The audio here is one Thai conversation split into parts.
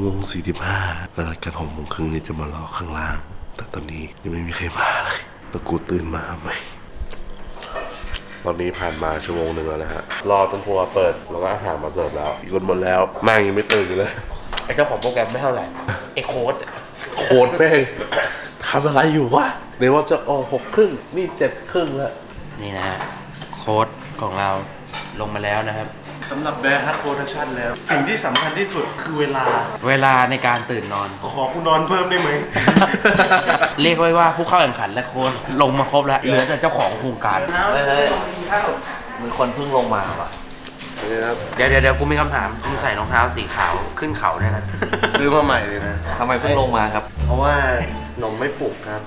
โมงสี่สิบห้าแล้วนัดกันหกโมงครึ่งนี่จะมารอข้างล่าง แต่ตอนนี้ยังไม่มีใครมาเลยแล้วกูตื่นมาไหมตอนนี้ผ่านมาชั่วโมงหนึ่งแล้วนะฮะ รอจนครัวเปิดแล้วก็อาหารมาเสิร์ฟแล้วคนหมดแล้วแม่งยังไม่ตื่นอยู่เลย ไอ้เจ้าของโปรแกรมไม่เท่าไหร่ไอ้โค้ดอะโคตรแม่งทำอะไรอยู่วะเดี๋ยวว่าจะออกหกครึ่งนี่เจ็ดครึ่งแล้ว นี่นะฮะโค้ดของเราลงมาแล้วนะครับ สำหรับแบร์ฮัทโปรดักชั่นแล้ว สิ่งที่สำคัญที่สุดคือเวลา เวลาในการตื่นนอน ขอคุณนอนเพิ่มได้ไหม เรียกไว้ว่าผู้เข้าแข่งขันและโค้ดลงมาครบแล้ว เหลือแต่เจ้าของโครงการเฮ้ยมีคนเพิ่งลงมาว่ะนี่นะครับเดี๋ยวเดี๋ยวเดี๋ยวกูมีคำถามมึงใส่รองเท้าสีขาวขึ้นเขาเนี่ยนะ ซื้อมาใหม่เลยนะ ทำไมเพิ่งลงมาครับ เพราะว่า นมไม่ปลุกครับ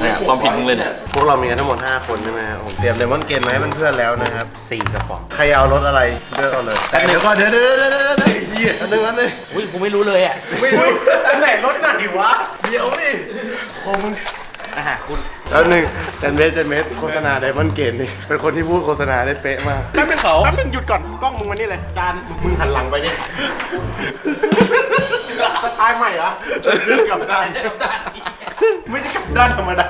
เนี่ยความผิดมึงเลยเนี่ย พวกเรามีกันทั้งหมด 5 คนใช่ไหมครับผมเตรียมเดมอนเกนมาให้เพื่อนๆแล้วนะครับสี่กระป๋องใครเอารถอะไรเลือกเอาเลยแต่เดี๋ยวก่อนเดี๋ยวเดี๋ยวเดี๋ยวเดี๋ยวเดี๋ยวเดี๋ยวอันหนึงอันหนึงอุ้ยกูไม่รู้เลยอะไม่รู้อันไหนรถไหนวะเดี๋ยวดิโอ้มึง อะคุณแล้วหนึ่งจันเมสจันเมสโฆษณาไดมอนเกนนี่เป็นคนที่พูดโฆษณาได้เป๊ะมากแป๊บนึงเขาแป๊บนึงหยุดก่อนกล้องมึงมานี่เลยจานมึงหันหลังไปดิสไตล์ใหม่เหรอเรื่องกลับด้านไม่ได้กลับด้านธรรมดา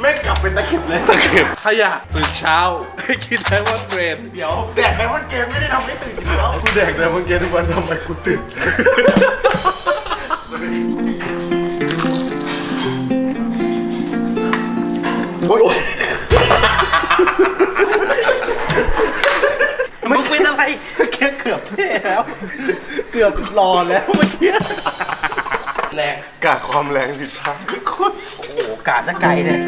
แม่งกลับเป็นตะเข็บเลยตะเข็บถ้าอยากตื่นเช้าให้กินไดมอนด์เบรนเดี๋ยวแดกไดมอนเกนไม่ได้ทำให้ตื่นเช้ากูแดกไดมอนเกนทุกวันทำไมกูตื่น มึงเป็นอะไรแค่เกือบเท่แล้ว เกือบรอแล้วเมื่อกี้แรงกะความแรงผิดพลาดโคตรโอ้โหกาดจะไกลเนี่ย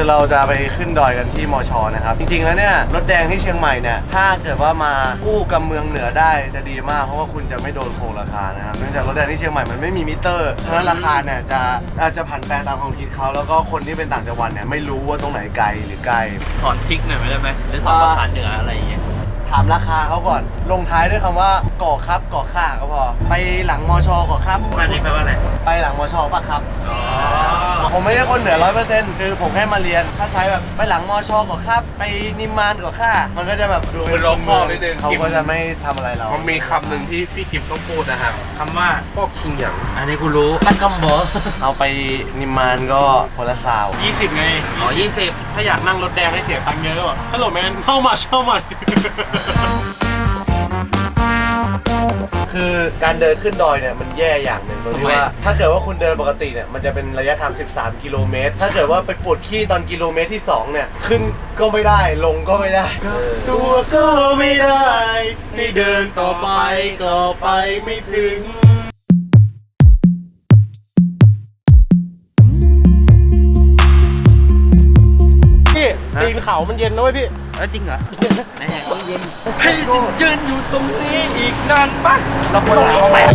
คือเราจะไปขึ้นดอยกันที่มอชอนะครับ จริงๆแล้วเนี่ยรถแดงที่เชียงใหม่เนี่ยถ้าเกิดว่ามากู้กับเมืองเหนือได้จะดีมาก เพราะว่าคุณจะไม่โดนโกงราคานะครับเนื่องจากรถแดงที่เชียงใหม่มันไม่มีมิเตอร์เพราะฉะนั้นราคาเนี่ยจะอาจจะผันแปรตามความคิดเขาแล้วก็คนที่เป็นต่างจังหวัดเนี่ยไม่รู้ว่าตรงไหนไกลหรือใกล้สอนทริกหน่อยไม่ได้ไหมหรือสอนภาษาเหนืออะไรอย่างเงี้ยถามราคาเขาก่อนลงท้ายด้วยคำว่า ก่อครับก่อค่าก็พอ ไปหลังมอชอก่อครับมันนี่แปลว่าอะไร ไปหลังมอชอปะครับ ผมไม่ใช่คนเหนือร้อยเปอร์เซ็นต์คือผมแค่มาเรียน ถ้าใช้แบบไปหลังมอชอก่อครับ ไปนิมมานก่อค่ามันก็จะแบบดูเป็น local นิดนึง เขาก็จะไม่ทำอะไรเรามันมีคำหนึ่งที่พี่คิมต้องพูดนะครับคำว่าพวกคิงอย่างอันนี้กูรู้คัดคำบอกเอาไปนิมมานก็คนละสาว 20 ไง อ๋อยี่สิบถ้าอยากนั่งรถแดงให้เสียตังค์เยอะก็ฮัลโหลแมนเข้ามาเข้ามา คือการเดินขึ้นดอยเนี่ยมันแย่อย่างหนึ่งตรงที่ว่า ถ้าเกิดว่าคุณเดินปกติเนี่ยมันจะเป็นระยะทาง 13 กิโลเมตร ถ้าเกิดว่าไปปวดขี้ตอนกิโลเมตรที่ 2 เนี่ย ขึ้นก็ไม่ได้ลงก็ไม่ได้ ตัวก็ไม่ได้ให้เดินต่อไปก็ไปไม่ถึง เขามันเย็นนะเว้ยพี่เออจริงเหรอไหนๆก็เย็นให้จะยืนอยู่ตรงนี้อีกนานปะเราปวดหลังแปด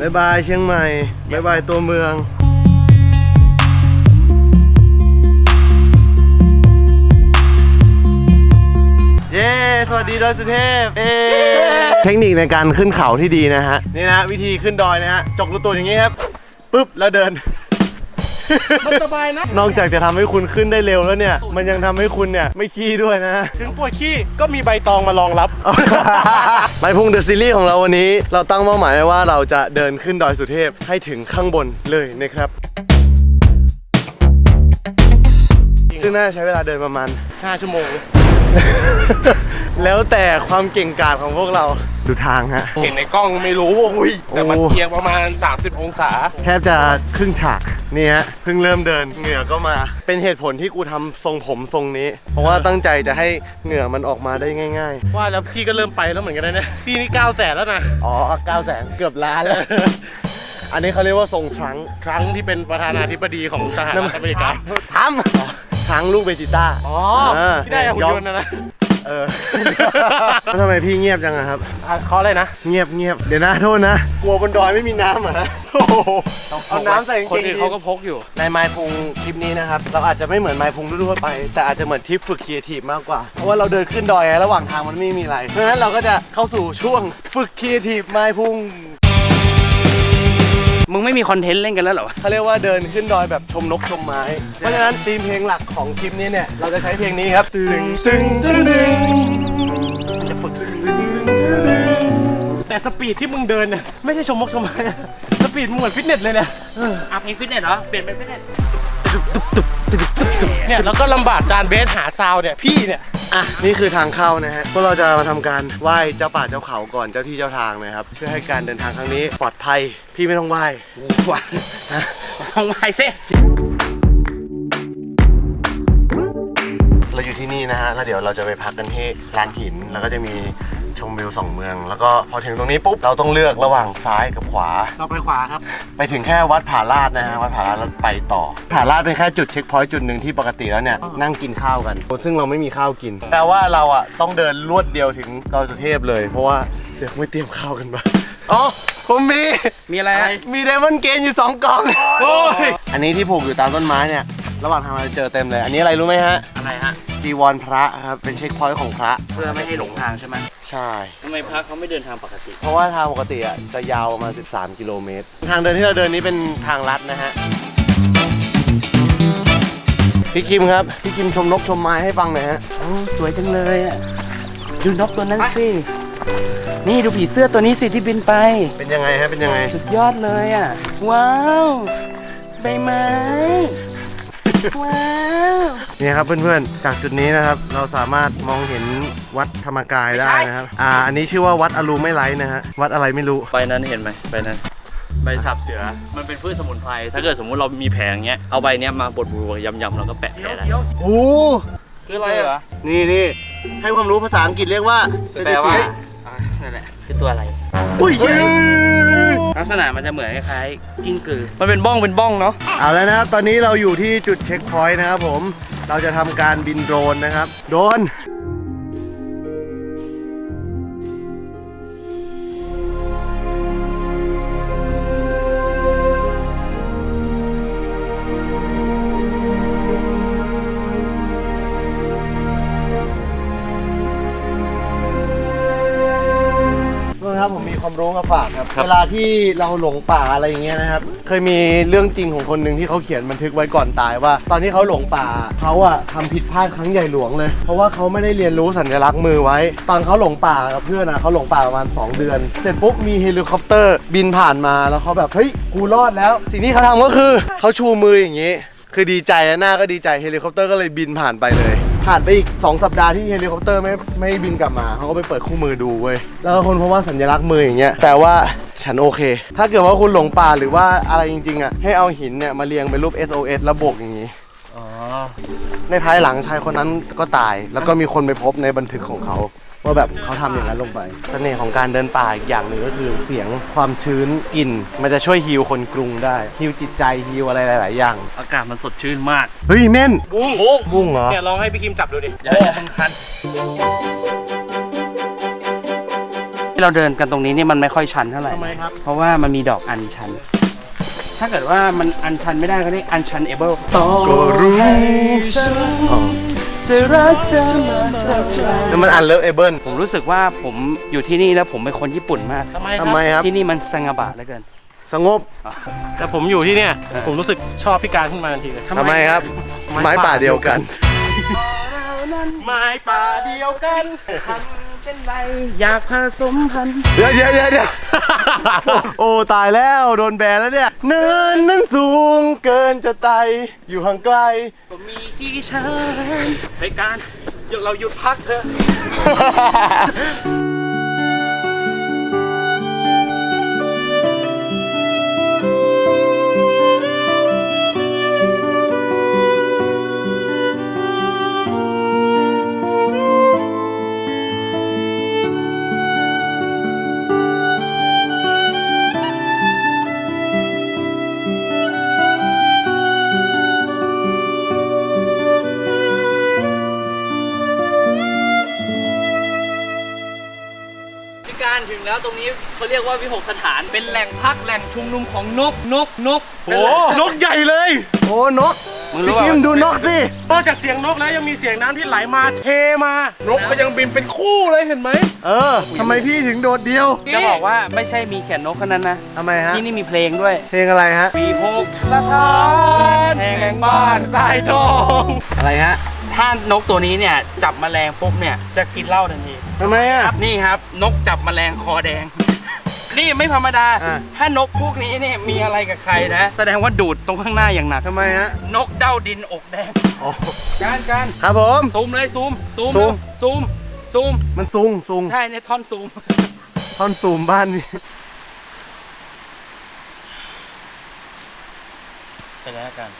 บายบายเชียงใหม่บายบายตัวเมือง เย้สวัสดีดอยสุเทพเย้เทคนิคในการขึ้นเขาที่ดีนะฮะนี่นะวิธีขึ้นดอยนะฮะจกตัวตัวอย่างนี้ครับปุ๊บแล้วเดิน มันสบายนะ นอกจากจะทำให้คุณขึ้นได้เร็วแล้วเนี่ย มันยังทำให้คุณเนี่ยไม่ขี้ด้วยนะฮะ ถึงปวดขี้ก็มีใบตองมารองรับ ไมพุงเดอะซีรีส์ของเราวันนี้ เราตั้งเป้าหมายไว้ว่าเราจะเดินขึ้นดอยสุเทพให้ถึงข้างบนเลยนะครับ ซึ่งน่าจะใช้เวลาเดินประมาณ 5 ชั่วโมง แล้วแต่ความเก่งกาจของพวกเรา ดูทางฮะ เห็นในกล้องไม่รู้อุ้ยแต่มันโอ้เอียงประมาณ 30 องศา แทบจะครึ่งฉากนี่ฮะเพิ่งเริ่มเดินเหงื่อก็มา เป็นเหตุผลที่กูทำทรงผมทรงนี้ เพราะว่าตั้งใจจะให้เหงื่อมันออกมาได้ง่าย ว่าแล้วพี่ก็เริ่มไปแล้วเหมือนกันนะเนี่ยพี่นี่9แสนแล้วนะ ๆ อ๋อ9 0 0แสนเกือบล้านแล้ว อันนี้เขาเรียกว่าทรงทรังก์ครั้งที่เป็นประธานาธิบดีของสหรัฐอเมริกา ทำ ทรังก์ลูกเบจิต้าอ๋อเออที่ได้หุ่นยนต์นะนะเออแล้วทำไมพี่เงียบจังอะครับอะเขาอะไรนะ เงียบเงียบเดี๋ยวนะโทษนะ กลัวบนดอยไม่มีน้ำเหรอโอ้โหเอาน้ำใส่กางคนเกงอื่นยีเขานก็พกอยู่ ในไมพุงคลิปนี้นะครับ เราอาจจะไม่เหมือนไมพุงทั่วๆไป แต่อาจจะเหมือนทริปฝึกครีเอทีฟมากกว่า เพราะว่าเราเดินขึ้นดอยไงระหว่างทางมันไม่มีอะไร เพราะฉะนั้นเราก็จะเข้าสู่ช่วงฝึกครีเอทีฟไมพุง มึงไม่มีคอนเทนต์เล่นกันแล้วเหรอวะเขาเรียกว่าเดินขึ้นดอยแบบชมนกชมไม้ เพราะฉะนั้นธีมเพลงหลักของคลิปนี้เนี่ย เราจะใช้เพลงนี้ครับ ตึงตึงตึงตึงจะฝึก แต่สปีดที่มึงเดินเนี่ยไม่ใช่ชมมกชมไม้นะสปีดมึงเหมือนฟิตเนสเลยเนี่ยอะเพลงฟิตเนสเหรอ เปลี่ยนเป็นฟิตเนสเนี่ยแล้วก็ลำบากการเบสหาซาวด์เนี่ยพี่เนี่ย อะนี่คือทางเข้านะฮะพวกเราจะมาทำการไหว้เจ้าป่าเจ้าเขาก่อนเจ้าที่เจ้าทางนะครับ เพื่อให้การเดินทางครั้งนี้ปลอดภัยพี่ไม่ต้องไหว้วางต้องไหวเซ่เราอยู่ที่นี่นะฮะแล้วเดี๋ยวเราจะไปพักกันที่ลานหินแล้วก็จะมี ชมวิวสองเมือง แล้วก็พอถึงตรงนี้ปุ๊บเราต้องเลือกระหว่างซ้ายกับขวา เราไปขวาครับ ไปถึงแค่วัดผาลาดนะฮะวัดผาลาดแล้วไปต่อผาลาดเป็นแค่จุดเช็คพอยต์จุดหนึ่งที่ปกติแล้วเนี่ยนั่งกินข้าวกัน ซึ่งเราไม่มีข้าวกิน แต่ว่าเราอะต้องเดินลวดเดียวถึงดอยสุเทพเลย เพราะว่าเสือกไม่เตรียมข้าวกันมาอ๋อผมมีมีอะไรฮะมีไดมอนด์เกนอยู่2กล่องโอ้ยอันนี้ที่ผูกอยู่ตามต้นไม้เนี่ย ระหว่างทางเราจะเจอเต็มเลย อันนี้อะไรรู้ไหมฮะ อะไรฮะ จีวรพระครับ เป็นเช็คพอยต์ของพระ เพื่อไม่ให้หลงทางใช่ไหมใช่ ทำไมพระเขาไม่เดินทางปกติ เพราะว่าทางปกติอะจะยาวประมาณ 13 กิโลเมตร ทางเดินที่เราเดินนี้เป็นทางลัดนะฮะ พี่คิมครับ พี่คิมชมนกชมไม้ให้ฟังหน่อยฮะโอ้สวยจังเลยอะ ดูนกตัวนั้นสิ นี่ดูผีเสื้อตัวนี้สิที่บินไป เป็นยังไงฮะ เป็นยังไง สุดยอดเลยอะ ว้าว ใบไม้ ว้าวเนี่ยครับเพื่อนๆ จากจุดนี้นะครับ เราสามารถมองเห็นวัดธรรมกายได้นะครับ อ่า อันนี้ชื่อว่าวัดอรูไม่ไร้นะฮะ วัดอะไรไม่รู้ ใบนั้นเห็นไหมใบนั้น ใบสับเสือ มันเป็นพืชสมุนไพร ถ้าเกิดสมมุติเรามีแผลอย่างเงี้ย เอาใบเนี้ยมาบดบูยำยำๆแล้วก็แปะแผลได้โอ้คืออะไรเหรอ นี่นี่ให้ความรู้ภาษาอังกฤษเรียกว่าแปลว่านั่นแหละ คือตัวอะไร อุ้ยเฮ้ย ลักษณะมันจะเหมือนคล้ายๆกิ้งกือ มันเป็นบ้องเป็นบ้องเนาะเอาแล้วนะครับตอนนี้เราอยู่ที่จุดเช็คพอยต์นะครับผม เราจะทำการบินโดรนนะครับ โดรน ฝากครับ เวลาที่เราหลงป่าอะไรอย่างเงี้ยนะครับ เคยมีเรื่องจริงของคนหนึ่งที่เขาเขียนบันทึกไว้ก่อนตายว่า ตอนที่เขาหลงป่าเขาอะทำผิดพลาดครั้งใหญ่หลวงเลย เพราะว่าเขาไม่ได้เรียนรู้สัญลักษณ์มือไว้ ตอนเขาหลงป่ากับเพื่อนนะเขาหลงป่าประมาณ 2 เดือน เสร็จปุ๊บมีเฮลิคอปเตอร์บินผ่านมาแล้วเขาแบบเฮ้ยกูรอดแล้ว สิ่งที่เขาทำก็คือเขาชูมืออย่างงี้ คือดีใจหน้าก็ดีใจเฮลิคอปเตอร์ก็เลยบินผ่านไปเลย ผ่านไปอีก 2 สัปดาห์ที่เฮลิคอปเตอร์ไม่ไม่บินกลับมาเขาก็ไปเปิดคู่มือดูเว้ยแล้วก็คนพบว่าสัญลักษณ์มืออย่างเงี้ยแปลว่าฉันโอเค ถ้าเกิดว่าคุณหลงป่าหรือว่าอะไรจริงๆอะให้เอาหินเนี่ยมาเรียงเป็นรูป SOS แล้วโบกอย่างงี้ในภายหลังชายคนนั้นก็ตาย แล้วก็มีคนไปพบในบันทึกของเขา ว่าแบบเขาทำอย่างนั้นลงไปเสน่ห์ของการเดินป่าอีกอย่างหนึ่งก็คือเสียงความชื้นกลิ่นมันจะช่วยฮิวคนกรุงได้ฮิวจิตใจฮิวอะไรหลาย ๆ อย่าง อากาศมันสดชื่นมากเฮ้ยเม่นบุ้งบุ้งเหรอเนี่ยลองให้พี่คิมจับดูดิอย่าให้มันคันที่เราเดินกันตรงนี้นี่มันไม่ค่อยชันเท่าไหร่ทำไมครับเพราะว่ามันมีดอกอัญชัน ถ้าเกิดว่ามันอัญชันไม่ได้ก็เรียกอัญชันเอเบิลต่อก็รู้ จะรักเธอมาเท่าไหร่แล้วมันอันเลิฟเอเบิลผมรู้สึกว่าผมอยู่ที่นี่แล้วผมเป็นคนญี่ปุ่นมาก ทำไมคทำรับไมครับ ที่นี่มันสงบะเหลือเกิน สงบแต่ผมอยู่ที่เนี่ย ผมรู้สึกชอบพี่การขึ้นมาทันทีเลยทำไมครับ ไม้ป่าเดียวกัน ไม้ป่าเดียวกันเช่นไรอยากผสมพันธุ์เดี๋ยวเดี๋ยวเดี๋ยวเดี๋ยวโอ้ตายแล้วโดนแบนแล้วเนี่ยเนินนั้นสูงเกินจะไต่อยู่ห่างไกลผมมี กี่ชั้นไปการเราหยุดพักเถอะ ตรงนี้เขาเรียกว่าวิหกสถาน เป็นแหล่งพักแหล่งชุมนุมของนกนกนกโอ้นกใหญ่เลย โอ้นกมึงรู้ป่ะคิมดูนกสินอกจากเสียงนกแล้วยังมีเสียงน้ำที่ไหลมาเทมา นกก็ยังบินเป็นคู่เลยเห็นไหม เออทำไมพี่ถึงโดดเดียว จะบอกว่าไม่ใช่มีแค่นกเท่านั้นนะทำไมฮะที่นี่มีเพลงด้วย เพลงอะไรฮะปีพกสถานแห่งบ้านทรายทองอะไรฮะถ้านกตัวนี้เนี่ยจับแมลงปุ๊บเนี่ยจะกินเหล้าทันที ทำไมอะนี่ครับ นกจับแมลงคอแดง นี่ไม่ธรรมดา อะ ถ้านกพวกนี้เนี่ยมีอะไรกับใครนะ แสดงว่าดูดตรงข้างหน้าอย่างหนัก ทำไมฮะนกเด้าดินอกแดงอ๋อการการครับผม ซูมเลยซูมซูมซูม ซูมซูมมันซุงซุงใช่เนี่ยท่อนซูม ท่อนซูมบ้านนี่ไปแล้วกัน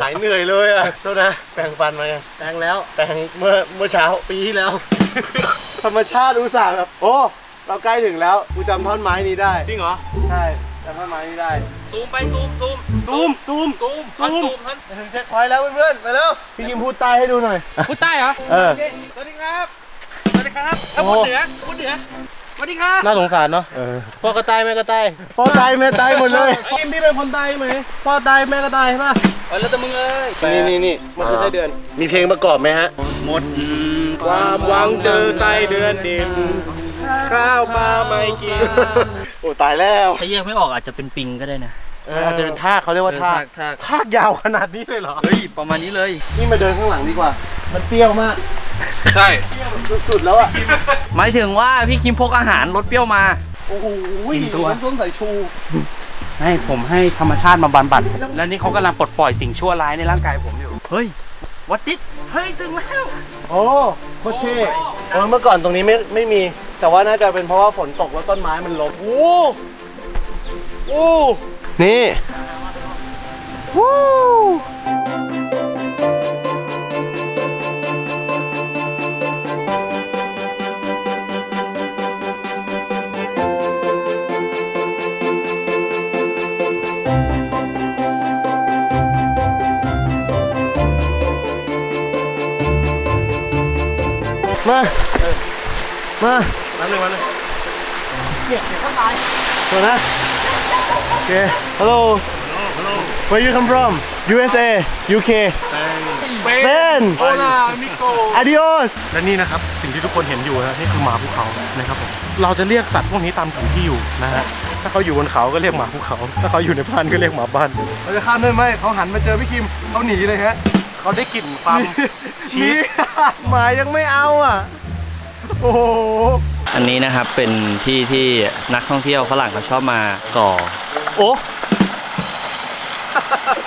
หายเหนื่อยเลยอะโทษนะแปรงฟันมายังแปรงแล้วแปรงเมื่อเมื่อเช้าปีที่แล้ว ธรรมชาติอุตส่าห์แบบโอ้เราใกล้ถึงแล้วกูจำท่อนไม้นี้ได้จริงเหรอใช่จำท่อนไม้นี้ได้ซูมไปซูมซูมซูมซูมซูมท่อนซูมท่อนไปถึงเช็คพอยต์แล้วเพื่อนๆไปแล้วพี่กิมพูดใต้ให้ดูหน่อยพูดใต้เหรอเออโคสวัสดีครับสวัสดีครับแล้วพูดเหนือพูดเหนือส วัสดีครับน่าสงสารเนาะเออพ่อก็ตายแม่ก็ตายพ่อตายแม่ตายหมดเลยกิมพี่เป็นคนตายไหมพ่อตายแม่ก็ตายใช่ป่ะเออแล้วแต่มึงเลยนี่นี่นี่มันคือไส้เดือน มีเพลงประกอบไหมฮะ หมดความหวังเจอไส้เดือนดิบข้าวปลาไม่กินโอ้ตายแล้วถ้าแยกไม่ออกอาจจะเป็นปิงก็ได้นะ เอออาจจะเป็นท่ากเขาเรียกว่าท่ากทากทากยาวขนาดนี้เลยเหรอ เฮ้ย ประมาณนี้เลย นี่มาเดินข้างหลังดีกว่า มันเปรี้ยวมาก ใช่ เปรี้ยวแบบสุดๆแล้วอะ หมายถึงว่าพี่คิมพกอาหารรสเปรี้ยวมา โอ้โหกินตัวน้ำส้มสายชู ให้ผมให้ธรรมชาติมาบำบัด แล้วนี่เขากำลังปลดปล่อยสิ่งชั่วร้ายในร่างกายผมอยู่ เฮ้ย วัดดิเฮ้ย ถึงแล้ว โอ้โคตรเท่เออเมื่อก่อนตรงนี้ไม่ไม่มี แต่ว่าน่าจะเป็นเพราะว่าฝนตกแล้วต้นไม้มันล้มโอ้โอ้ นี่วู้มา มานั่นเลยวันเลยตัวนะ โอเค hello where you come from USA UK เป็นโอลามิโก adios และนี่นะครับ สิ่งที่ทุกคนเห็นอยู่นะนี่คือหมาภูเขานะครับผมเราจะเรียกสัตว์พวกนี้ตามถิ่นที่อยู่นะฮะถ้าเขาอยู่บนเขาก็เรียกหมาภูเขา ถ้าเขาอยู่ในบ้านก็เรียกหมาบ้านเราจะข้ามได้ไหมเขาหันมาเจอพี่คิมเขาหนีเลยฮะเขาได้กลิ่นความชีนี่สหมายังไม่เอาอะโอ้โหอันนี้นะครับเป็นที่ที่นักท่องเที่ยวฝรั่งเขาชอบมาก่อ โอ้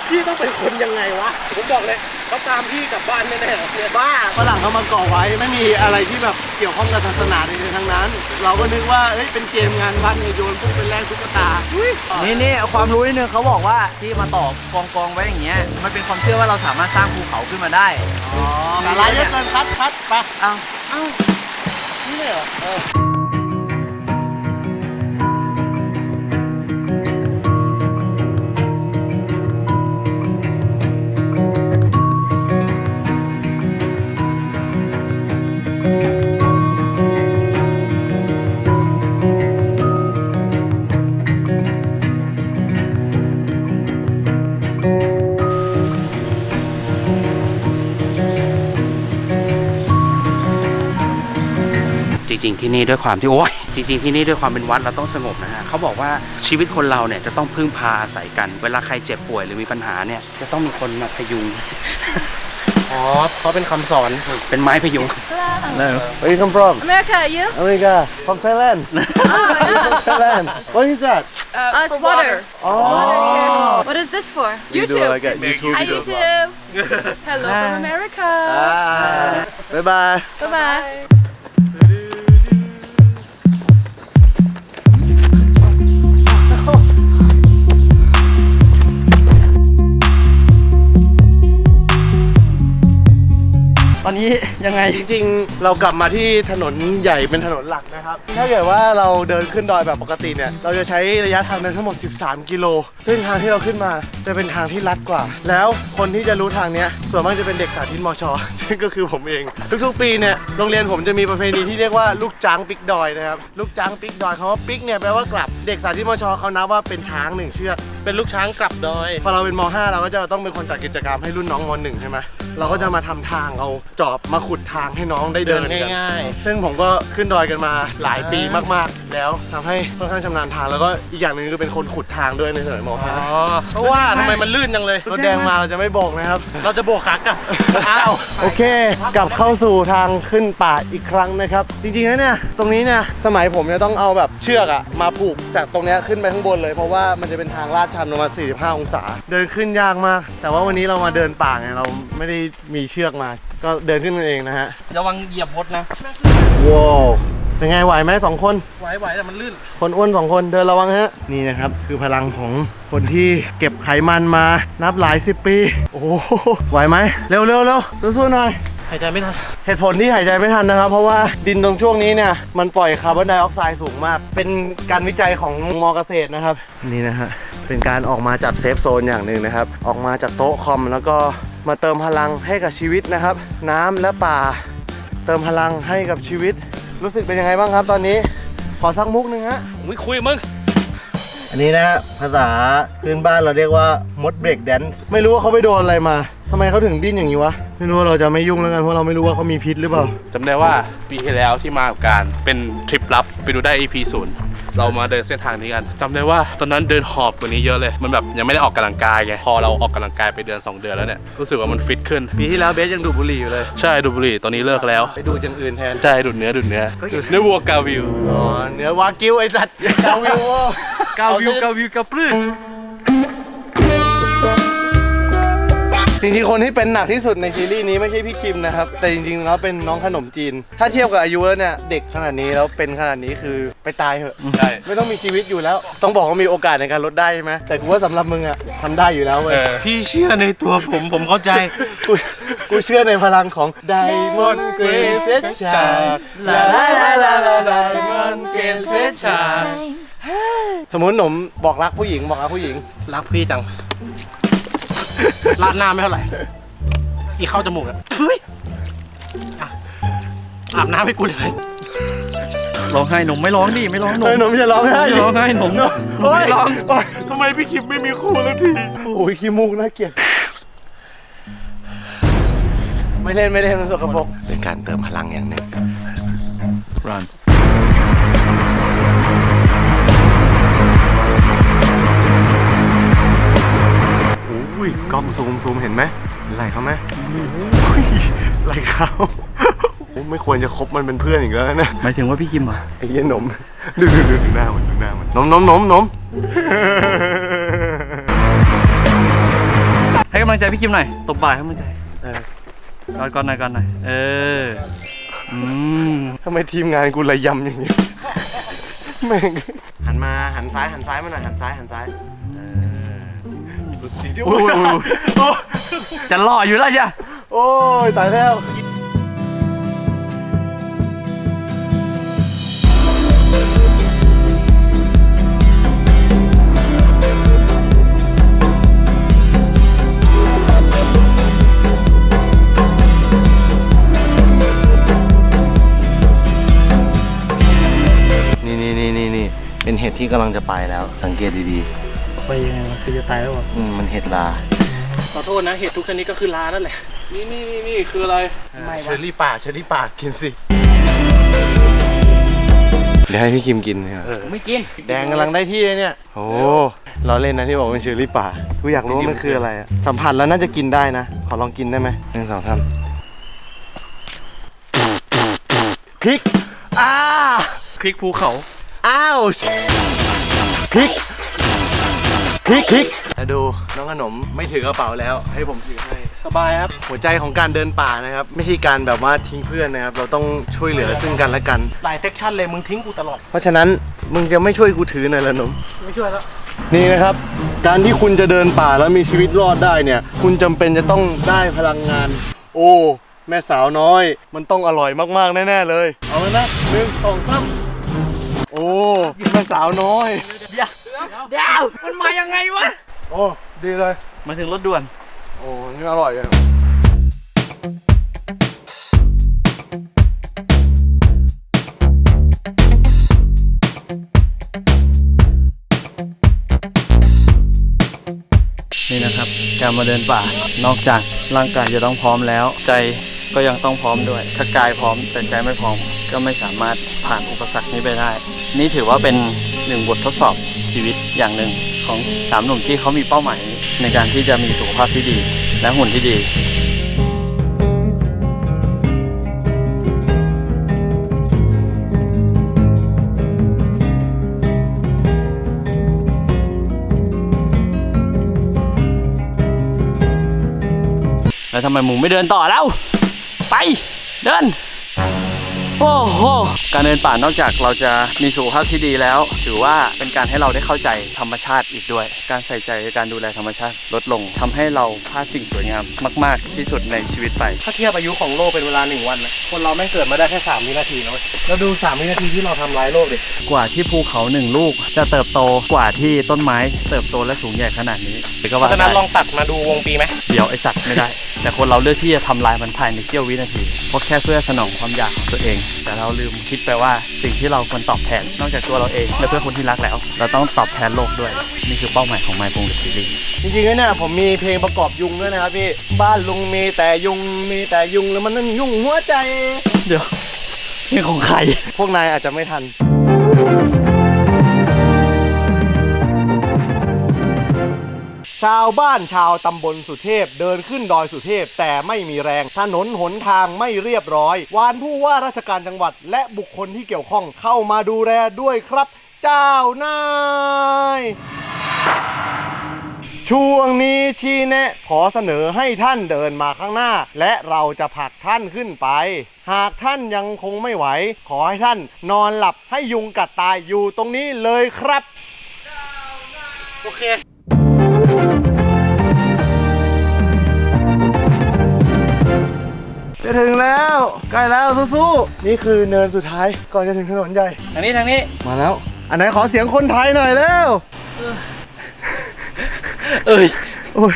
พี่ต้องเป็นคนยังไงวะ ผมบอกเลยเขาตามพี่กลับบ้านแน่ๆเนี่ยบ้าฝรั่งเขามาก่อไว้ไม่มีอะไรที่แบบเกี่ยวข้องกับศาสนาใดๆทั้งนั้น เราก็นึกว่าเอ้ยเป็นเกมงานวัดเนี่ยโยนพวกเป็นแรงตุ๊กตาอุ๊ยนี่นี่เอาความรู้นิดนึงเขาบอกว่าที่มาต่อกองกองๆไว้อย่างเงี้ยมันเป็นความเชื่อว่าเราสามารถสร้างภูเขาขึ้นมาได้สาระเยอะเกินคัดคัดไปเอานี่เลยเหรอ ริง ๆที่นี่ด้วยความที่โอ้ยจริง ๆที่นี่ด้วยความเป็นวัดเราต้องสงบนะฮะเขาบอกว่าชีวิตคนเราเนี่ยจะต้องพึ่งพาอาศัยกัน เวลาใครเจ็บป่วยหรือมีปัญหาเนี่ยจะต้องมีคนมาพยุงอ๋อเขาเป็นคำสอนเป็นไม้พยุง Where you come from America, you? America from Thailand from Thailand What is that Uh, it's water. Oh Water here. What is this for? YouTube. I got YouTube Hi, YouTube. Hello from America. Ah, bye bye Bye bye. ตอนนี้ยังไง จริงๆ เรากลับมาที่ถนนใหญ่เป็นถนนหลักนะครับ ถ้าเกิดว่าเราเดินขึ้นดอยแบบปกติเนี่ย เราจะใช้ระยะทางเดินทั้งหมด 13 กิโล ซึ่งทางที่เราขึ้นมาจะเป็นทางที่ลัดกว่า แล้วคนที่จะรู้ทางเนี้ยส่วนมากจะเป็นเด็กสาธิตมช ซึ่งก็คือผมเอง ทุกๆ ปีเนี่ยโรงเรียนผมจะมีประเพณีที่เรียกว่าลูกจ้างปิกดอยนะครับ ลูกจ้างปิกดอยคำว่าปิกเนี่ยแปลว่ากลับ เด็กสาธิตมชเขานับว่าเป็นช้างหนึ่งเชือก เป็นลูกช้างกลับดอย พอเราเป็นม .5 เราก็จะต้องเป็นคนจัดกิจกรรมให้รุ่นน้องม .1 ใช่ไหมเราก็จะมาทำทางเอาจอบมาขุดทางให้น้องได้เดินกันง่ายซึ่งผมก็ขึ้นดอยกันมาหลายปีมากๆ แล้วทำให้ค่อนข้างชำนาญทางแล้วก็อีกอย่างหนึ่งคือเป็นคนขุดทางด้วยในสมัยม อ๋อ .5 เพราะว่าทำไมมันลื่นจังเลย รถแดงมาเราจะไม่โบกนะครับ เราจะโบกขากลับ อ้าวโอเคกลับเข้าสู่ทางขึ้นป่าอีกครั้งนะครับ จริงๆแล้วเนี่ยตรงนี้เนี่ยสมัยผมเนี่ยต้องเอาแบบเชือกอะมาผูกจากตรงเนี้ยขึ้นไปข้างบนเลยเพราะว่ามันจะเป็นทางลาดชันประมาณ 45 องศา เดินขึ้นยากมาก แต่ว่าวันนี้เรามาเดินป่าไงเราไม่ได้มีเชือกมา ก็เดินขึ้นกันเองนะฮะระวังเหยียบมดนะว้าวเป็นไงไหวไหมสองคน ไหวๆแต่มันลื่น คนอ้วนสองคนเดินระวังฮะ นี่นะครับ คือพลังของคนที่เก็บไขมันมานับหลายสิบปี โอ้โหไหวไหมเร็วเร็วเร็วสู้ๆหน่อย หายใจไม่ทัน เหตุผลที่หายใจไม่ทันนะครับ เพราะว่าดินตรงช่วงนี้เนี่ย มันปล่อยคาร์บอนไดออกไซด์สูงมาก เป็นการวิจัยของมอเกษตรนะครับ นี่นะฮะ เป็นการออกมาจัดเซฟโซนอย่างหนึ่งนะครับ ออกมาจากโต๊ะคอมแล้วก็มาเติมพลังให้กับชีวิตนะครับ น้ำและป่า เติมพลังให้กับชีวิต รู้สึกเป็นยังไงบ้างครับ ตอนนี้ขอสักมุกหนึ่งฮะไม่คุยมึงอันนี้นะภาษาพื้นบ้านเราเรียกว่ามดเบรกแดนซ์ไม่รู้ว่าเขาไปโดนอะไรมาทำไมเขาถึงดิ้นอย่างนี้วะ ไม่รู้ว่าเราจะไม่ยุ่งแล้วกันเพราะเราไม่รู้ว่าเขามีพิษหรือเปล่าจำได้ว่าปีที่แล้วที่มากับการเป็นทริปลับ ไปดูได้ EP ศูนย์ เรามาเดินเส้นทางนี้กันจำได้ว่าตอนนั้นเดินหอบกว่านี้เยอะเลย มันแบบยังไม่ได้ออกกำลังกายไง พอเราออกกำลังกายไปเดือน 2 เดือนแล้วเนี่ย รู้สึกว่ามันฟิตขึ้น ปีที่แล้วเบสยังดูดบุหรี่อยู่เลย ใช่ ดูดบุหรี่ ตอนนี้เลิกแล้ว ไปดูดอย่างอื่นแทน ใช่ ดูดเนื้อ ดูดเนื้อดูดเนื้อวัวกาวิว อ๋อ เนื้อวากิวไอสัตว์ กาวิวกาวิวกาวิวกาปลื้ม จริงๆคนที่เป็นหนักที่สุดในซีรีส์นี้ไม่ใช่พี่คิมนะครับ แต่จริงๆแล้วเป็นน้องขนมจีน ถ้าเทียบกับอายุแล้วเนี่ยเด็กขนาดนี้แล้วเป็นขนาดนี้คือไปตายเถอะใช่ ไม่ต้องมีชีวิตอยู่แล้ว ต้องบอกว่ามีโอกาสในการลดได้ใช่ไหมแต่กูว่าสำหรับมึงอะทำได้อยู่แล้วเว้ย พี่เชื่อในตัวผมผมเข้าใจ กูกูเชื่อในพลังของไดมอนด์เกรเซชาลาลาลาลาลาไดมอนด์เกรเซชาสมมุติหนุ่มบอกรักผู้หญิงบอกรักผู้หญิง รักพี่จัง ลาดหน้าไม่เท่าไหร่ อีเข้าจมูกอะเฮ้ยอะอาบน้ำให้กูเลย ร้องไห้หนุ่มไม่ร้องดิไม่ร้องหนุ่ม เฮ้ยหนุ่มอย่าร้องไห้ไม่ร้องไห้หนุ่มหนุ่มโอ๊ยไม่ร้องโอ๊ยทำไมพี่คิมไม่มีคู่แล้วที โอ้ยขี้มูกน่าเกลียด ไม่เล่นไม่เล่นมันสกปรก เป็นการเติมพลังอย่างหนึ่งรั อุ้ยกล้องซูมซูมเห็นไหมเห็นไหลเขาไหมอุ้ยไหลเขาโอ้ไม่ควรจะคบมันเป็นเพื่อนอีกแล้วนะหมายถึงว่าพี่คิมเหรอไอ้เหี้ยหนมดูดูดูดูหน้ามันดูหน้ามันหนมหนมหนมหนมให้กำลังใจพี่คิมหน่อยตบบ่ายให้กำลังใจเออกอดก่อนหน่อยก่อนหน่อยเอออืมทำไมทีมงานกูระยำอย่างนี้แม่งหันมาหันซ้ายหันซ้ายมาหน่อยหันซ้ายหันซ้ายเออ สุดสีที่โอ้ยโอ้ยโอ้ยจะหล่ออยู่แล้วใช่โอ้ยตายแล้วนี่นี่นี่นี่นี่เป็นเห็ดที่กำลังจะไปแล้ว สังเกตดี ไปยังไงมันคือจะตายแล้ววะๆอืมมันเห็ดลาขอโทษนะเห็ดทุกชนิดก็คือลานั่นแหละ นี่นี่นี่คืออะไรเชอร์รี่ป่าเชอร์รี่ป่ากินสิเดี๋ยวให้พี่คิมกินเนี่ยไม่กินแดงกำลังได้ที่เลยเนี่ย โอ้เราเล่นนะที่บอกเป็นเชอร์รี่ป่ากูอยากรู้ว่ามันคืออะไรอะสัมผัสแล้วน่าจะกินได้นะ ขอลองกินได้ไหมหนึ่งสองสามพริกอ้าพริกภูเขา อ้าวพริก พริกพริกแล้วดูน้องขนมไม่ถือกระเป๋าแล้ว ให้ผมถือให้สบายครับ หัวใจของการเดินป่านะครับ ไม่ใช่การแบบว่าทิ้งเพื่อนนะครับ เราต้องช่วยเหลือซึ่งกันและกัน หลายเซกชันเลยมึงทิ้งกูตลอด เพราะฉะนั้นมึงจะไม่ช่วยกูถือหน่อยละหนม ไม่ช่วยแล้ว นี่นะครับ การที่คุณจะเดินป่าแล้วมีชีวิตรอดได้เนี่ย คุณจำเป็นจะต้องได้พลังงาน โอ้ แม่สาวน้อย มันต้องอร่อยมากๆแน่ๆเลย เอาเลยนะหนึ่งสองสามโอ้แม่สาวน้อย เดี๋ยวมันมายังไงวะ โอ้ ดีเลย มาถึงรถด่วน โอ้นี่อร่อยอะนี่นะครับ การมาเดินป่านอกจากร่างกายจะต้องพร้อมแล้ว ใจก็ยังต้องพร้อมด้วย ถ้ากายพร้อมแต่ใจไม่พร้อมก็ไม่สามารถผ่านอุปสรรคนี้ไปได้ นี่ถือว่าเป็นหนึ่งบททดสอบชีวิตอย่างหนึ่งของสามหนุ่มที่เขามีเป้าหมายในการที่จะมีสุขภาพที่ดี และหุ่นที่ดีแล้วทำไมหมูไม่เดินต่อแล้ว ไป เดิน โอ้โหการเดินป่านอกจากเราจะมีสุขภาพที่ดีแล้ว ถือว่าเป็นการให้เราได้เข้าใจธรรมชาติอีกด้วย การใส่ใจการดูแลธรรมชาติลดลงทำให้เราพลาดสิ่งสวยงามมาก ๆ ที่สุดในชีวิตไป ถ้าเทียบอายุของโลกเป็นเวลาหนึ่งวันนะคนเราแม่งเกิดมาได้แค่3วินาทีนะเว้ยแล้วดู3วินาทีที่เราทำร้ายโลกดิกว่าที่ภูเขาหนึ่งลูก จะเติบโตกว่าที่ต้นไม้ เติบโตและสูงใหญ่ขนาดนี้ก็เพว่าราะฉะนั้นได้ลองตัดมาดูวงปีไหมเดี๋ยวไอสัตว์ไม่ได้ แต่คนเราเลือกที่จะทำลายมันภายในเสี้ยววินาทีเพราะแค่เพื่อสนองความอยากของตัวเองแต่เราลืมคิดไปว่าสิ่งที่เราควรตอบแทนนอกจากตัวเราเองและเพื่อคนที่รักแล้ว เราต้องตอบแทนโลกด้วย นี่คือเป้าหมายของไมค์พงศ์ซีรีส์จริงๆแล้วเนี่ยผมมีเพลงประกอบยุงด้วยนะครับพี่บ้านลุงมีแต่ยุงมีแต่ยุงแล้วมันนั่นยุ่งหัวใจ เดี๋ยวนี่ของใคร พวกนายอาจจะไม่ทัน ชาวบ้านชาวตำบลสุเทพเดินขึ้นดอยสุเทพแต่ไม่มีแรงถนนหนทางไม่เรียบร้อย วานผู้ว่าราชการจังหวัด และบุคคลที่เกี่ยวข้องเข้ามาดูแลด้วยครับ เจ้านาย ช่วงนี้ชี้แนะ ขอเสนอให้ท่านเดินมาข้างหน้า และเราจะผลักท่านขึ้นไป หากท่านยังคงไม่ไหว ขอให้ท่านนอนหลับให้ยุงกัดตายอยู่ตรงนี้เลยครับ โอเค ใกล้แล้วสู้ๆนี่คือเนินสุดท้ายก่อนจะถึงถนนใหญ่ทางนี้ทางนี้มาแล้ว อันไหนขอเสียงคนไทยหน่อยแล้วเอ้ยโอ้ย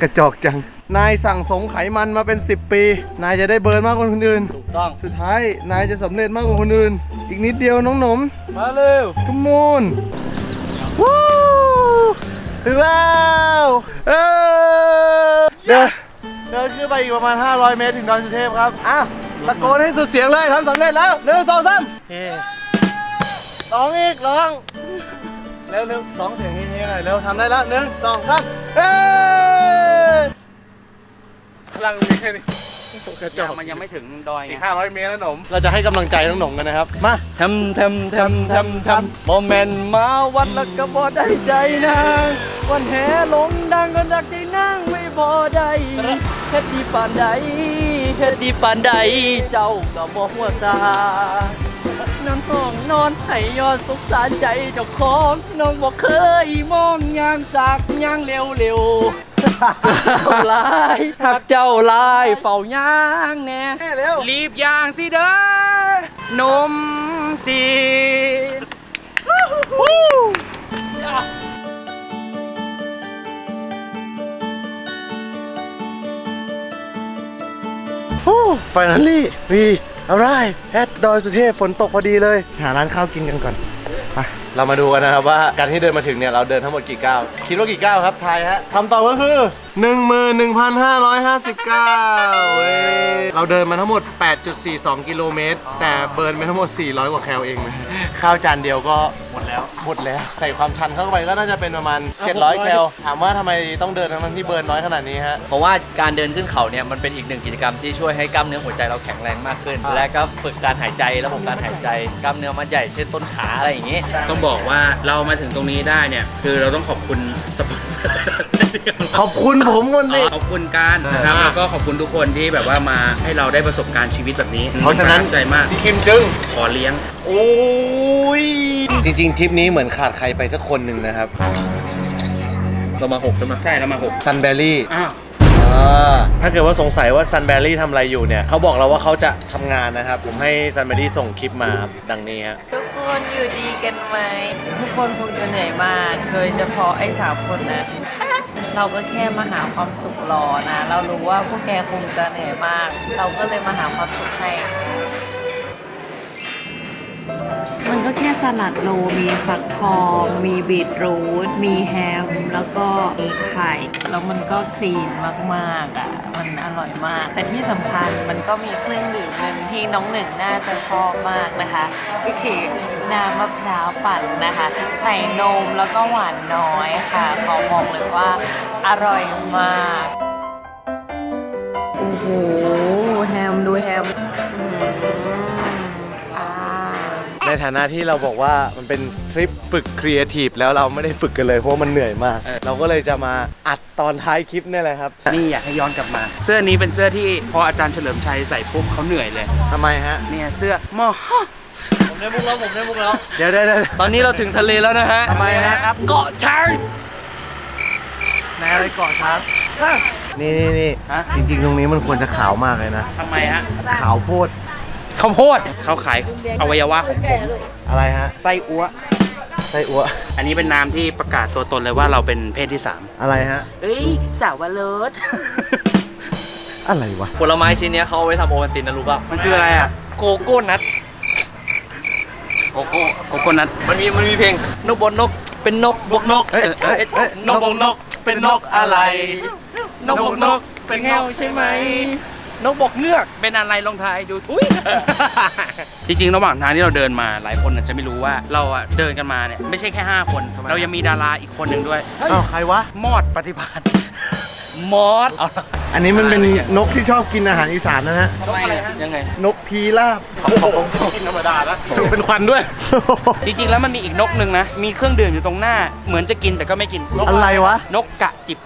กระจอกจัง นายสั่งสมไขมันมาเป็น 10 ปี นายจะได้เบิร์นมากกว่าคนอื่น ถูกต้องสุดท้ายนายจะสำเร็จมากกว่าคนอื่น อีกนิดเดียวน้องหนมมาเร็วทุกมูนวู้ถึงแล้วเออเดินเดินขึ้นไปอีกประมาณ 500 เมตรถึงดอยสุเทพครับอ้าว ตะโกนให้สุดเสียงเลยทำสำเร็จแล้วหนึ่งสองสามเฮ้ร้องอีกร้องเร็วเร็วร้องเสียงเฮ้ๆหน่อยเร็วทำได้แล้วหนึ่งสองสามเฮ้พลังมีแค่นี้กระจอกมันยังไม่ถึงดอยไงอีก500เมตรแล้วหนม เราจะให้กำลังใจน้องหนงกันนะครับ มาทำทำทำทำทำโมเมนต์มาวัดแล้วก็บ่ได้ใจนางวันแห่ลงดังก็ดักใจนางไม่ บ่ได้เฮ็ดดีปานใดเฮ็ดดีปานใดเจ้าก็บ่หัวตานอนห้องนอนไห้ยอดสงสารใจเจ้าของน้องบอกเคยมองยางสากยางเร็วเร็วๆเจ้าลายทักเจ้าลายเฝ้ายางแน่แม่เร็วรีบย่างสิเด้อนมจีน โอ้ finally we arrive at ดอยสุเทพฝนตกพอดีเลย หาร้านข้าวกินกันก่อนไปเรามาดูกันนะครับว่าการที่เดินมาถึงเนี่ยเราเดินทั้งหมดกี่ก้าวคิดว่ากี่ก้าวครับทายฮะคำตอบก็คือ11,559เว้ยเราเดินมาทั้งหมด 8.42 กิโลเมตร แต่เบิร์นไปทั้งหมด 400 กว่าแคลเองนะข้าวจานเดียวก็ แล้วหมดแล้วใส่ความชันเข้าไปก็น่าจะเป็นประมาณ 700 แคลถามว่าทำไมต้องเดินทั้งๆที่เบิร์นน้อยขนาดนี้ฮะ เพราะว่าการเดินขึ้นเขาเนี่ยมันเป็นอีกหนึ่งกิจกรรมที่ช่วยให้กล้ามเนื้อหัวใจเราแข็งแรงมากขึ้น และก็ฝึกการหายใจระบบการหายใจกล้ามเนื้อมัดใหญ่เช่นต้นขาอะไรอย่างนี้ ต้องบอกว่าเรามาถึงตรงนี้ได้เนี่ย คือเราต้องขอบคุณสปอนเซอร์ ขอบคุณผมคนนี้ ขอบคุณการนะครับแล้วก็ขอบคุณทุกคนที่แบบว่ามาให้เราได้ประสบการณ์ชีวิตแบบนี้เพราะฉะนั้นตั้งใจมากพี่คิมจึงขอเลี้ยง โอ้ยจริงๆทริปนี้เหมือนขาดใครไปสักคนหนึ่งนะครับเรามาหกใช่ไหมใช่เรามาหกซันเบลลี่อ้าวใช่ถ้าเกิดว่าสงสัยว่าซันแบรี่ทำอะไรอยู่เนี่ยเขาบอกเราว่าเขาจะทำงานนะครับ ผมให้ซันแบรี่ส่งคลิปมาครับดังนี้ฮะ ทุกคนอยู่ดีกันไหมทุกคนคงจะเหนื่อยมาก โดยเฉพาะไอ้สามคนนั้น เราก็แค่มาหาความสุขรอนะ เรารู้ว่าพวกแกคงจะเหนื่อยมาก เราก็เลยมาหาความสุขให้ มันก็แค่สลัดโลมีฟักทอง มีบีทรูทมีแฮม แล้วก็มีไข่ แล้วมันก็คลีนมาก ๆ อะ อร่อยมาก แต่ที่สำคัญมันก็มีเครื่องดื่มหนึ่งที่น้องหนึ่งน่าจะชอบมากนะคะ ก็คือน้ำมะพร้าวปั่นนะคะ ใส่นมแล้วก็หวานน้อยค่ะ ขอบอกเลยว่าอร่อยมาก โอ้โหแฮมดูแฮม ฐานะที่เราบอกว่ามันเป็นทริปฝึกครีเอทีฟแล้วเราไม่ได้ฝึกกันเลยเพราะว่ามันเหนื่อยมาก เราก็เลยจะมาอัดตอนท้ายคลิปเนี่ยแหละครับ นี่อยากให้ย้อนกลับมา เสื้อนี้เป็นเสื้อที่พออาจารย์เฉลิมชัยใส่ปุ๊บเขาเหนื่อยเลยทำไมฮะเนี่ยเสื้อหมอผมได้มุกแล้วผมได้มุกแล้วเดี๋ยวเดี๋ยวเดี๋ยวตอนนี้เราถึงทะเลแล้วนะฮะทำไมฮะเกาะช้างในอะไรเกาะช้างนี่นี่นี่ฮะจริง ๆ ตรงนี้มันควรจะขาวมากเลยนะทำไมฮะขาวโพด ข้าวโพดเขาขายอวัยวะของผมอะไรฮะไส้อัวไส้อั่วอันนี้เป็นน้ำที่ประกาศตัวตนเลยว่าเราเป็นเพศที่3อะไรฮะเอ้ยสาวเลิศอะไรวะผลไม้ชิ้นเนี้ยเขาเอาไว้ทำโอวัลตินนะรู้ป่ะมันคืออะไรอะโกโก้นัทโกโก้โกโก้นัทมันมีมันมีเพลงนกบนนกเป็นนกบกนกเอ้ยเอ้ยเอ้ยนกบกนกเป็นนกอะไร นกบกนกเป็นแงวใช่ไหม นกบกเงือกเป็นอะไรลองทายดูทุย จริงๆ ระหว่างทางที่เราเดินมาหลายคนอาจจะไม่รู้ว่าเราอะเดินกันมาเนี่ยไม่ใช่แค่ 5 คนเรายังมีดาราอีกคนหนึ่งด้วย อ้าวใครวะ มอดปฏิภาณมอสเอาอันนี้มันเป็นนกที่ชอบกินอาหารอีสานนะฮะ ทำไมอะยังไง นกพีราบกินธรรมดานะจุเป็นควันด้วย จริงๆ แล้วมันมีอีกนกหนึ่งนะ มีเครื่องดื่มอยู่ตรงหน้า เหมือนจะกินแต่ก็ไม่กิน อะไรวะ นกกะจิบ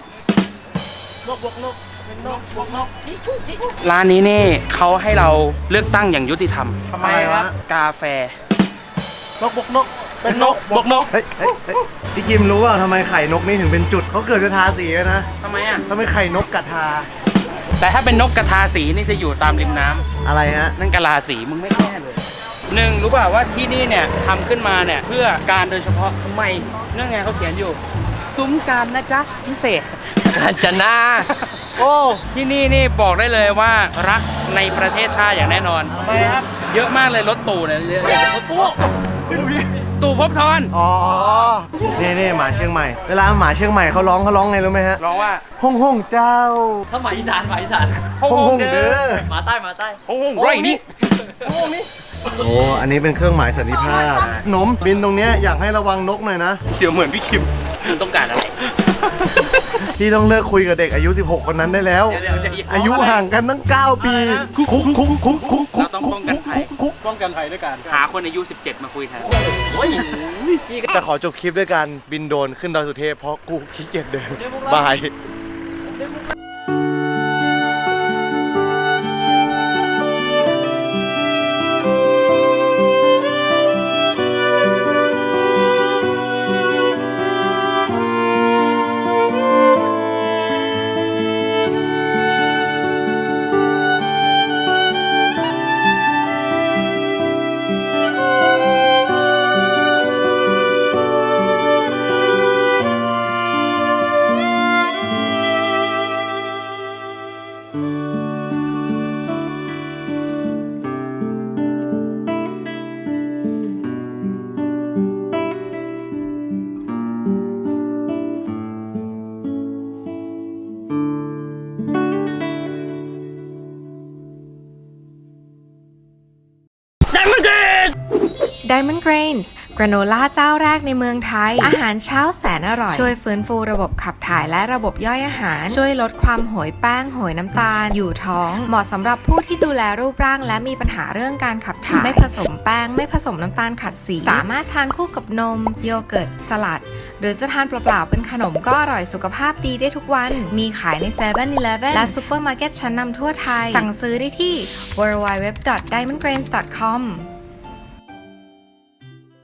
ร้านนี้นี่เขาให้เราเลือกตั้งอย่างยุติธรรมทำไมวะ กาแฟ นกบกนก เป็นนกบกนกเฮ้ยเฮ้ยเฮ้ยพี่กิมรู้ว่าทำไมไข่นกนี่ถึงเป็นจุด เขาเกิดจะทาสีแล้วนะทำไมอะ ทำไมไข่นกกระทา แต่ถ้าเป็นนกกระทาสีนี่จะอยู่ตามริมน้ำ อะไรฮะ นั่นกะลาสีมึงไม่แน่เลยหนึ่งรู้ป่าวว่าที่นี่เนี่ยทำขึ้นมาเนี่ยเพื่อการโดยเฉพาะทำไมนั่นไงเขาเขียนอยู่ ซุ้มการนะจ๊ะพิเศษ กาญจนา โอ้ที่นี่นี่บอกได้เลยว่ารักในประเทศชาติอย่างแน่นอน ทำไมครับ เยอะมากเลยรถตู่เนี่ยเยอะเลยรถตู่ตู่ภพบทรอ๋อ นี่นี่หมาเชียงใหม่ เวลาหมาเชียงใหม่เขาร้องเขาร้องไงรู้ไหมฮะ ร้องว่าฮ่องฮ่องเจ้า ถ้าหมาอีสานหมาอีสานฮ่องฮ่องเด้อหมาใต้หมาใต้โอ้โหไรนี่โอ้ อันนี้เป็นเครื่องหมายสันนิภาพหนมบินตรงเนี้ยอยากให้ระวังนกหน่อยนะ เดี๋ยวเหมือนพี่คิมมึงต้องการอะไร พี่ต้องเลิกคุยกับเด็กอายุ 16 คนนั้นได้แล้ว เดี๋ยวเดี๋ยวจะอีกอายุห่างกันตั้ง 9 ปีคุกคุกคุกคุกคุกคุกเราต้องป้องกันภัย คุกป้องกันภัยด้วยกันหาคนอายุ 17 มาคุยแทนจะขอจบคลิปด้วยการบินโดรนขึ้นดอยสุเทพเพราะกูขี้เกียจเดินบาย Diamond Grains กราโนล่าเจ้าแรกในเมืองไทย อาหารเช้าแสนอร่อย ช่วยฟื้นฟูระบบขับถ่ายและระบบย่อยอาหาร ช่วยลดความโหยแป้งโหยน้ำตาล อยู่ท้อง เหมาะสำหรับผู้ที่ดูแลรูปร่าง และมีปัญหาเรื่องการขับถ่าย ไม่ผสมแป้ง ไม่ผสมน้ำตาลขัดสี สามารถทานคู่กับนม โยเกิร์ต สลัด หรือจะทานเปล่าๆเป็นขนมก็อร่อยสุขภาพดีได้ทุกวัน มีขายใน7 e เ e ่ e อและซูเปอร์มาร์เก็ตชั้นนำทั่วไทย สั่งซื้อได้ที่ www.diamondgrains.com